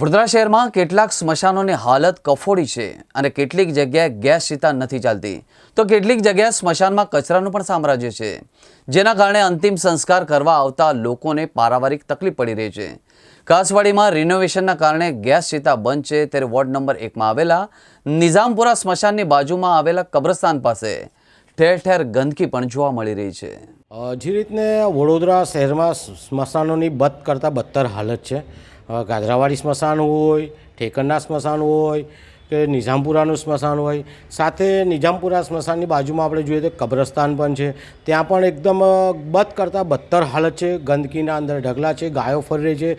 વડોદરા શહેરમાં કેટલાક સ્મશાનોની હાલત કફોડી છે અને કેટલીક જગ્યાએ ગેસ ચિતા નથી ચાલતી. તો કેટલીક જગ્યાએ સ્મશાનમાં કચરાનું પણ સામ્રાજ્ય છે, જેના કારણે અંતિમ સંસ્કાર કરવા આવતા લોકોને પારાવારિક તકલીફ પડી રહી છે. કાસવાડીમાં રિનોવેશનના કારણે ગેસ ચિતા બંધ છે ત્યારે વોર્ડ નંબર એકમાં આવેલા નિઝામપુરા સ્મશાનની બાજુમાં આવેલા કબ્રસ્તાન પાસે ઠેર ઠેર ગંદકી પણ જોવા મળી રહી છે. જે રીતને વડોદરા શહેરમાં સ્મશાનોની બદ કરતાં બદતર હાલત છે. અ, ગાજરાવાડી સ્મશાન હોય ઠેકરના સ્મશાન હોય કે નિઝામપુરાનું સ્મશાન હોય. સાથે નિઝામપુરા સ્મશાનની બાજુમાં આપણે જોઈએ તો કબ્રસ્તાન પણ છે. ત્યાં પણ એકદમ બદ કરતાં બદતર હાલત છે ગંદકીના અંદર ઢગલા છે ગાયો ફરી રહી છે.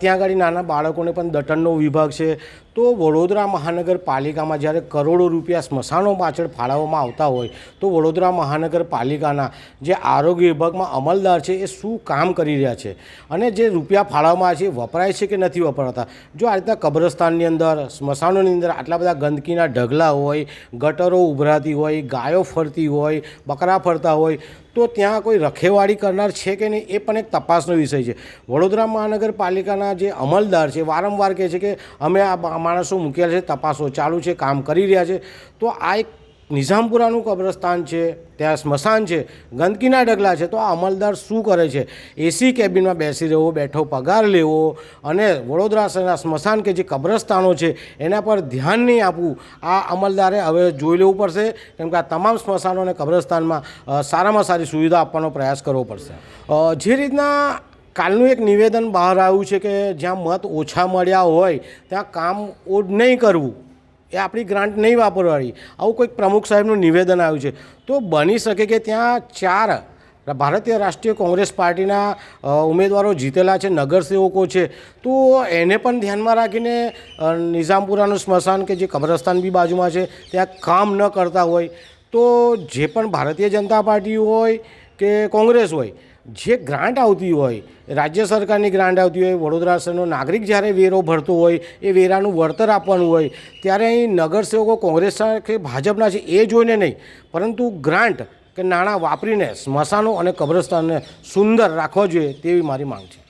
ત્યાં આગળ નાના બાળકોને પણ દટનનો વિભાગ છે. તો વડોદરા મહાનગરપાલિકામાં જ્યારે કરોડો રૂપિયા સ્મશાનો પાછળ ફાળવવામાં આવતા હોય, તો વડોદરા મહાનગરપાલિકાના જે આરોગ્ય વિભાગમાં અમલદાર છે, એ શું કામ કરી રહ્યા છે? અને જે રૂપિયા ફાળવવામાં આવે છે વપરાય છે કે નથી વપરાતા? જો આ રીતના કબ્રસ્તાનની અંદર, સ્મશાનોની અંદર આટલા બધા ગંદકીના ઢગલા હોય, ગટરો ઉભરાતી હોય, ગાયો ફરતી હોય, બકરા ફરતા હોય તો ત્યાં કોઈ રખેવાળી કરનાર છે કે નહીં, એ પણ એક તપાસનો વિષય છે. વડોદરા મહાનગરપાલિકાના જે અમલદાર છે, વારંવાર કહે છે કે અમે આ માણસો મૂકેલા છે, તપાસો ચાલુ છે, કામ કરી રહ્યા છે. તો આ એક નિઝામપુરાનું કબ્રસ્તાન છે, ત્યાં સ્મશાન છે, ગંદકીના ડગલા છે, તો આ અમલદાર શું કરે છે? એસી કેબિનમાં બેસી રહેવો બેઠો પગાર લેવો અને વડોદરા શહેરના સ્મશાન કે જે કબ્રસ્તાનો છે, એના પર ધ્યાન નહીં આપવું. આ અમલદારે હવે જોઈ લેવું પડશે, કેમ કે આ તમામ સ્મશાનો અને કબ્રસ્તાનમાં સારામાં સારી સુવિધા આપવાનો પ્રયાસ કરવો પડશે. જે રીતના કાલનું એક નિવેદન બહાર આવ્યું છે કે જ્યાં મત ઓછા મળ્યા હોય, ત્યાં કામ ઓડ નહીં કરવું. એ આપણી ગ્રાન્ટ નહીં વાપરવાની આવું કોઈક પ્રમુખ સાહેબનું નિવેદન આવ્યું છે. તો બની શકે કે ત્યાં ચાર ભારતીય રાષ્ટ્રીય કોંગ્રેસ પાર્ટીના ઉમેદવારો જીતેલા છે, નગરસેવકો છે. તો એને પણ ધ્યાનમાં રાખીને નિઝામપુરાનું સ્મશાન કે જે કબ્રસ્તાન બી બાજુમાં છે, ત્યાં કામ ન કરતા હોય. તો જે પણ ભારતીય જનતા પાર્ટી હોય કે કોંગ્રેસ હોય, જે ગ્રાન્ટ આવતી હોય રાજ્ય સરકારની ગ્રાન્ટ આવતી હોય, વડોદરા શહેરનો નાગરિક જ્યારે વેરો ભરતો હોય, એ વેરાનું વળતર આપવાનું હોય, ત્યારે અહીં નગરસેવકો કોંગ્રેસના કે ભાજપના છે એ જોઈને નહીં. પરંતુ ગ્રાન્ટ કે નાણાં વાપરીને સ્મશાનો અને કબ્રસ્તાનને સુંદર રાખવા જોઈએ તેવી મારી માંગ છે.